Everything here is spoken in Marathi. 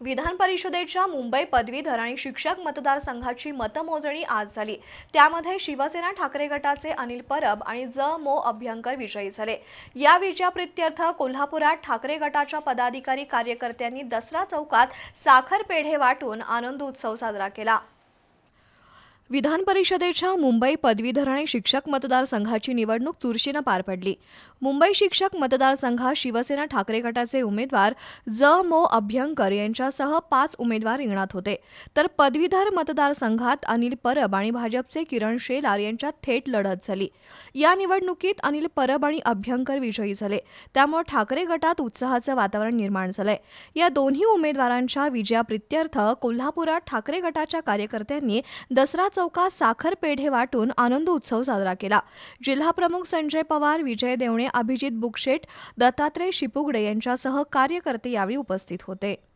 विधान परिषदेच्या मुंबई पदवीधर आणि शिक्षक मतदारसंघाची मतमोजणी आज झाली. त्यामध्ये शिवसेना ठाकरे गटाचे अनिल परब आणि ज. मो. अभ्यंकर विजयी झाले. या विजयाप्रित्यर्थ कोल्हापुरात ठाकरे गटाच्या पदाधिकारी कार्यकर्त्यांनी दसरा चौकात साखर पेढे वाटून आनंद उत्सव साजरा केला. विधान परिषदेच्या मुंबई पदवीधर आणि शिक्षक मतदारसंघाची निवडणूक चुरशीनं पार पडली. मुंबई शिक्षक मतदारसंघात शिवसेना ठाकरे गटाचे उमेदवार ज. मो. अभ्यंकर यांच्यासह पाच उमेदवार रिंगणात होते. तर पदवीधर मतदारसंघात अनिल परब आणि भाजपचे किरण शेलार यांच्यात थेट लढत झाली. या निवडणुकीत अनिल परब आणि अभ्यंकर विजयी झाले. त्यामुळे ठाकरे गटात उत्साहाचं वातावरण निर्माण झालंय. या दोन्ही उमेदवारांच्या विजयाप्रित्यर्थ कोल्हापुरात ठाकरे गटाच्या कार्यकर्त्यांनी दसरा चौकात साखर पेढे वाटून आनंद उत्सव साजरा केला. जिल्हाप्रमुख संजय पवार विजय देवणे अभिजित बुकशेट दत्तात्रय शिपुगडे यांच्यासह कार्यकर्ते यावेळी उपस्थित होते.